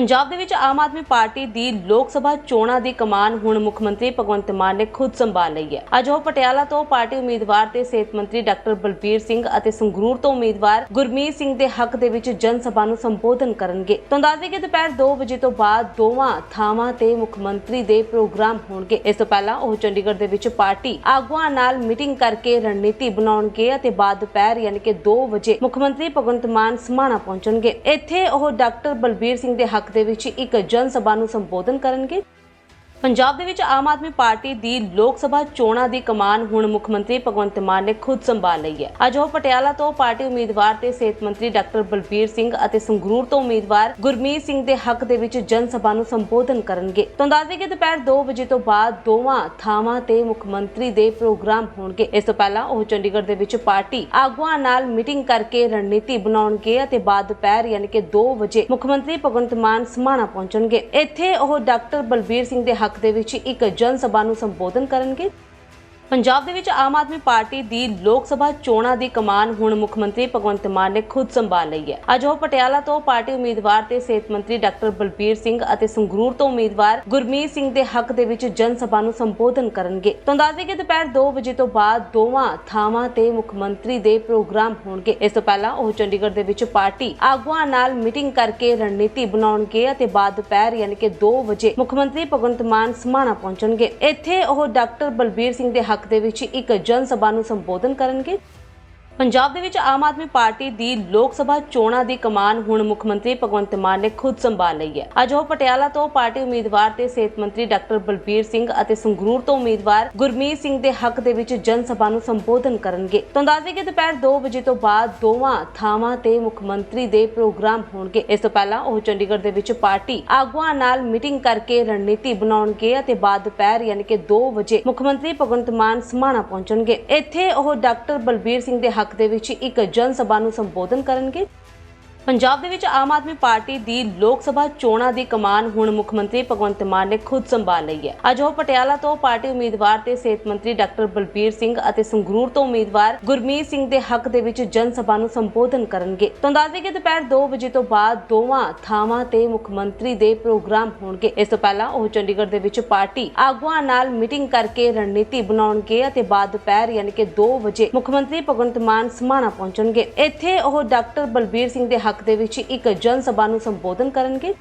ਪੰਜਾਬ ਦੇ ਵਿੱਚ ਆਮ ਆਦਮੀ ਪਾਰਟੀ ਦੀ ਲੋਕ ਸਭਾ ਚੋਣਾਂ ਦੀ ਕਮਾਨ ਹੁਣ ਮੁੱਖ ਮੰਤਰੀ ਭਗਵੰਤ ਮਾਨ ਨੇ ਖੁਦ ਸੰਭਾਲ ਲਈ ਹੈ। ਅੱਜ ਉਹ ਪਟਿਆਲਾ ਤੋਂ ਪਾਰਟੀ ਉਮੀਦਵਾਰ ਤੇ ਸਿਹਤ ਮੰਤਰੀ ਡਾਕਟਰ ਬਲਬੀਰ ਸਿੰਘ ਅਤੇ ਸੰਗਰੂਰ ਤੋਂ ਉਮੀਦਵਾਰ ਗੁਰਮੀਤ ਸਿੰਘ ਦੇ ਹੱਕ ਦੇ ਵਿੱਚ ਜਨ ਸਭਾ ਨੂੰ ਸੰਬੋਧਨ ਕਰਨਗੇ। ਤੋਂ ਕਿ ਦੁਪਹਿਰ 2 ਵਜੇ ਤੋਂ ਬਾਅਦ ਦੋਵਾਂ ਥਾਵਾਂ ਤੇ ਮੁੱਖ ਮੰਤਰੀ ਦੇ ਪ੍ਰੋਗਰਾਮ ਹੋਣਗੇ। ਇਸ ਤੋਂ ਪਹਿਲਾਂ ਉਹ ਚੰਡੀਗੜ੍ਹ ਦੇ ਵਿੱਚ ਪਾਰਟੀ ਆਗੂਆਂ ਨਾਲ ਮੀਟਿੰਗ ਕਰਕੇ ਰਣਨੀਤੀ ਬਣਾਉਣਗੇ ਅਤੇ ਬਾਅਦ ਦੁਪਹਿਰ ਯਾਨੀ ਕਿ 2 ਵਜੇ ਮੁੱਖ ਮੰਤਰੀ ਭਗਵੰਤ ਮਾਨ ਸਮਾਣਾ ਪਹੁੰਚਣਗੇ। ਇੱਥੇ ਉਹ ਡਾਕਟਰ ਬਲਬੀਰ ਸਿੰਘ ਦੇ ਹੱਕ ਦੇ ਵਿੱਚ ਇੱਕ ਜਨ ਸਭਾ ਨੂੰ ਸੰਬੋਧਨ ਕਰਨਗੇ। ਪੰਜਾਬ ਦੇ ਵਿੱਚ ਆਮ ਆਦਮੀ ਪਾਰਟੀ ਦੀ ਲੋਕ ਸਭਾ ਚੋਣਾਂ ਦੀ ਕਮਾਨ ਹੁਣ ਮੁੱਖ ਮੰਤਰੀ ਭਗਵੰਤ ਮਾਨ ਨੇ ਖੁਦ ਸੰਭਾਲ ਲਈ ਹੈ। ਅੱਜ ਉਹ ਪਟਿਆਲਾ ਤੋਂ ਪਾਰਟੀ ਉਮੀਦਵਾਰ ਤੇ ਸਿਹਤ ਮੰਤਰੀ ਡਾਕਟਰ ਬਲਬੀਰ ਸਿੰਘ ਅਤੇ ਸੰਗਰੂਰ ਤੋਂ ਉਮੀਦਵਾਰ ਗੁਰਮੀਤ ਸਿੰਘ ਦੇ ਹੱਕ ਦੇ ਵਿੱਚ ਜਨ ਸਭਾ ਨੂੰ ਸੰਬੋਧਨ ਕਰਨਗੇ। ਤੋਂ ਕਿ ਦੁਪਹਿਰ 2 ਵਜੇ ਤੋਂ ਬਾਅਦ ਦੋਵਾਂ ਥਾਵਾਂ ਤੇ ਮੁੱਖ ਮੰਤਰੀ ਦੇ ਪ੍ਰੋਗਰਾਮ ਹੋਣਗੇ। ਇਸ ਤੋਂ ਪਹਿਲਾਂ ਉਹ ਚੰਡੀਗੜ੍ਹ ਦੇ ਵਿੱਚ ਪਾਰਟੀ ਆਗੂਆਂ ਨਾਲ ਮੀਟਿੰਗ ਕਰਕੇ ਰਣਨੀਤੀ ਬਣਾਉਣਗੇ ਅਤੇ ਬਾਅਦ ਦੁਪਹਿਰ ਯਾਨੀ ਕਿ 2 ਵਜੇ ਮੁੱਖ ਮੰਤਰੀ ਭਗਵੰਤ ਮਾਨ ਸਮਾਣਾ ਪਹੁੰਚਣਗੇ। ਇੱਥੇ ਉਹ ਡਾਕਟਰ ਬਲਬੀਰ ਸਿੰਘ ਦੇ ਹੱਕ ਦੇ ਵਿੱਚ ਇੱਕ ਜਨ ਸਭਾ ਨੂੰ ਸੰਬੋਧਨ ਕਰਨਗੇ। ਪੰਜਾਬ ਦੇ ਵਿੱਚ ਆਮ ਆਦਮੀ ਪਾਰਟੀ ਦੀ ਲੋਕ ਸਭਾ ਚੋਣਾਂ ਦੀ ਕਮਾਨ ਹੁਣ ਮੁੱਖ ਮੰਤਰੀ ਭਗਵੰਤ ਮਾਨ ਨੇ ਖੁਦ ਸੰਭਾਲ ਲਈ ਹੈ। ਅੱਜ ਉਹ ਪਟਿਆਲਾ ਤੋਂ ਪਾਰਟੀ ਉਮੀਦਵਾਰ ਤੇ ਸਿਹਤ ਮੰਤਰੀ ਡਾਕਟਰ ਬਲਬੀਰ ਸਿੰਘ ਅਤੇ ਸੰਗਰੂਰ ਤੋਂ ਉਮੀਦਵਾਰ ਗੁਰਮੀਤ ਸਿੰਘ ਦੇ ਹੱਕ ਦੇ ਵਿੱਚ ਜਨ ਸਭਾ ਨੂੰ ਸੰਬੋਧਨ ਕਰਨਗੇ। ਤੋਂ ਦੱਸਦੇ ਕਿ ਦੁਪਹਿਰ 2 ਵਜੇ ਤੋਂ ਬਾਅਦ ਦੋਵਾਂ ਥਾਵਾਂ ਤੇ ਮੁੱਖ ਮੰਤਰੀ ਦੇ ਪ੍ਰੋਗਰਾਮ ਹੋਣਗੇ। ਇਸ ਤੋਂ ਪਹਿਲਾਂ ਉਹ ਚੰਡੀਗੜ੍ਹ ਦੇ ਵਿੱਚ ਪਾਰਟੀ ਆਗੂਆਂ ਨਾਲ ਮੀਟਿੰਗ ਕਰਕੇ ਰਣਨੀਤੀ ਬਣਾਉਣਗੇ ਅਤੇ ਬਾਅਦ ਦੁਪਹਿਰ ਯਾਨੀ ਕਿ 2 ਵਜੇ ਮੁੱਖ ਮੰਤਰੀ ਭਗਵੰਤ ਮਾਨ ਸਮਾਣਾ ਪਹੁੰਚਣਗੇ। ਇੱਥੇ ਉਹ ਡਾਕਟਰ ਬਲਬੀਰ ਸਿੰਘ ਦੇ ਹੱਕ ਦੇ ਵਿੱਚ ਇੱਕ ਜਨ ਸਭਾ ਨੂੰ ਸੰਬੋਧਨ ਕਰਨਗੇ। ਪੰਜਾਬ ਦੇ ਵਿੱਚ ਆਮ ਆਦਮੀ ਪਾਰਟੀ ਦੀ ਲੋਕ ਸਭਾ ਚੋਣਾਂ ਦੀ ਕਮਾਨ ਹੁਣ ਮੁੱਖ ਮੰਤਰੀ ਭਗਵੰਤ ਮਾਨ ਨੇ ਖੁਦ ਸੰਭਾਲ ਲਈ ਹੈ। ਅੱਜ ਉਹ ਪਟਿਆਲਾ ਤੋਂ ਪਾਰਟੀ ਉਮੀਦਵਾਰ ਤੇ ਸਿਹਤ ਮੰਤਰੀ ਡਾਕਟਰ ਬਲਬੀਰ ਸਿੰਘ ਅਤੇ ਸੰਗਰੂਰ ਤੋਂ ਉਮੀਦਵਾਰ ਗੁਰਮੀਤ ਸਿੰਘ ਦੇ ਹੱਕ ਦੇ ਵਿੱਚ ਜਨ ਸਭਾ ਨੂੰ ਸੰਬੋਧਨ ਕਰਨਗੇ। ਤੋਂ ਦੱਸਦੇ ਕਿ ਦੁਪਹਿਰ 2 ਵਜੇ ਤੋਂ ਬਾਅਦ ਦੋਵਾਂ ਥਾਵਾਂ ਤੇ ਮੁੱਖ ਮੰਤਰੀ ਦੇ ਪ੍ਰੋਗਰਾਮ ਹੋਣਗੇ। ਇਸ ਤੋਂ ਪਹਿਲਾਂ ਉਹ ਚੰਡੀਗੜ੍ਹ ਦੇ ਵਿੱਚ ਪਾਰਟੀ ਆਗੂਆਂ ਨਾਲ ਮੀਟਿੰਗ ਕਰਕੇ ਰਣਨੀਤੀ ਬਣਾਉਣਗੇ ਅਤੇ ਬਾਅਦ ਦੁਪਹਿਰ ਯਾਨੀ ਕਿ 2 ਵਜੇ ਮੁੱਖ ਮੰਤਰੀ ਭਗਵੰਤ ਮਾਨ ਸਮਾਣਾ ਪਹੁੰਚਣਗੇ। ਇੱਥੇ ਉਹ ਡਾਕਟਰ ਬਲਬੀਰ ਸਿੰਘ ਦੇ ਹੱਕ ਦੇ ਵਿੱਚ ਇੱਕ ਜਨ ਸਭਾ ਨੂੰ ਸੰਬੋਧਨ ਕਰਨਗੇ। ਪੰਜਾਬ ਦੇ ਵਿੱਚ ਆਮ ਆਦਮੀ ਪਾਰਟੀ ਦੀ ਲੋਕ ਸਭਾ ਚੋਣਾਂ ਦੀ ਕਮਾਨ ਹੁਣ ਮੁੱਖ ਮੰਤਰੀ ਭਗਵੰਤ ਮਾਨ ਨੇ ਖੁਦ ਸੰਭਾਲ ਲਈ ਹੈ। ਅੱਜ ਉਹ ਪਟਿਆਲਾ ਤੋਂ ਪਾਰਟੀ ਉਮੀਦਵਾਰ ਤੇ ਸਿਹਤ ਮੰਤਰੀ ਡਾਕਟਰ ਬਲਬੀਰ ਸਿੰਘ ਅਤੇ ਸੰਗਰੂਰ ਤੋਂ ਉਮੀਦਵਾਰ ਗੁਰਮੀਤ ਸਿੰਘ ਦੇ ਹੱਕ ਦੇ ਵਿੱਚ ਜਨ ਸਭਾ ਨੂੰ ਸੰਬੋਧਨ ਕਰਨਗੇ। ਤੋਂ ਕਿ ਦੁਪਹਿਰ 2 ਵਜੇ ਤੋਂ ਬਾਅਦ ਦੋਵਾਂ ਥਾਵਾਂ ਤੇ ਮੁੱਖ ਮੰਤਰੀ ਦੇ ਪ੍ਰੋਗਰਾਮ ਹੋਣਗੇ। ਇਸ ਤੋਂ ਪਹਿਲਾਂ ਉਹ ਚੰਡੀਗੜ੍ਹ ਦੇ ਵਿੱਚ ਪਾਰਟੀ ਆਗੂਆਂ ਨਾਲ ਮੀਟਿੰਗ ਕਰਕੇ ਰਣਨੀਤੀ ਬਣਾਉਣਗੇ ਅਤੇ ਬਾਅਦ ਦੁਪਹਿਰ ਯਾਨੀ ਕਿ 2 ਵਜੇ ਮੁੱਖ ਮੰਤਰੀ ਭਗਵੰਤ ਮਾਨ ਸਮਾਣਾ ਪਹੁੰਚਣਗੇ। ਇੱਥੇ ਉਹ ਡਾਕਟਰ ਬਲਬੀਰ ਸਿੰਘ ਦੇ ਹੱਕ ਦੇ ਵਿੱਚ ਇੱਕ ਜਨ ਸਭਾ ਨੂੰ ਸੰਬੋਧਨ ਕਰਨਗੇ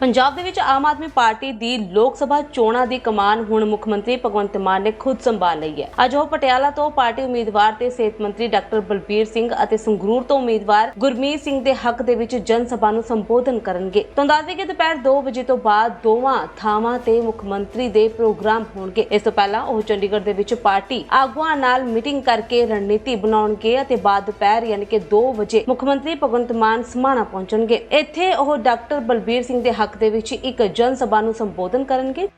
ਪੰਜਾਬ ਦੇ ਵਿੱਚ ਆਮ ਆਦਮੀ ਪਾਰਟੀ ਦੀ ਲੋਕ ਸਭਾ ਚੋਣਾਂ ਦੀ ਕਮਾਨ ਹੁਣ ਮੁੱਖ ਮੰਤਰੀ ਭਗਵੰਤ ਮਾਨ ਨੇ ਖੁਦ ਸੰਭਾਲ ਲਈ ਹੈ। ਅੱਜ ਉਹ ਪਟਿਆਲਾ ਤੋਂ ਪਾਰਟੀ ਉਮੀਦਵਾਰ ਤੇ ਸਿਹਤ ਮੰਤਰੀ ਡਾਕਟਰ ਬਲਬੀਰ ਸਿੰਘ ਅਤੇ ਸੰਗਰੂਰ ਤੋਂ ਉਮੀਦਵਾਰ ਗੁਰਮੀਤ ਸਿੰਘ ਦੇ ਹੱਕ ਦੇ ਵਿੱਚ ਜਨ ਸਭਾ ਨੂੰ ਸੰਬੋਧਨ ਕਰਨਗੇ। ਤੋਂ ਕਿ ਦੁਪਹਿਰ 2 ਵਜੇ ਤੋਂ ਬਾਅਦ ਦੋਵਾਂ ਥਾਵਾਂ ਤੇ ਮੁੱਖ ਮੰਤਰੀ ਦੇ ਪ੍ਰੋਗਰਾਮ ਹੋਣਗੇ। ਇਸ ਤੋਂ ਪਹਿਲਾਂ ਉਹ ਚੰਡੀਗੜ੍ਹ ਦੇ ਵਿੱਚ ਪਾਰਟੀ ਆਗੂਆਂ ਨਾਲ ਮੀਟਿੰਗ ਕਰਕੇ ਰਣਨੀਤੀ ਬਣਾਉਣਗੇ ਅਤੇ ਬਾਅਦ ਦੁਪਹਿਰ ਯਾਨੀ ਕਿ 2 ਵਜੇ ਮੁੱਖ ਮੰਤਰੀ ਭਗਵੰਤ ਮਾਨ ਸਮਾਣਾ ਪਹੁੰਚਣਗੇ। ਇੱਥੇ ਉਹ ਡਾਕਟਰ ਬਲਬੀਰ ਸਿੰਘ ਦੇ ਹੱਕ ਦੇ ਵਿੱਚ ਇੱਕ ਜਨ ਸਭਾ ਨੂੰ ਸੰਬੋਧਨ ਕਰਨਗੇ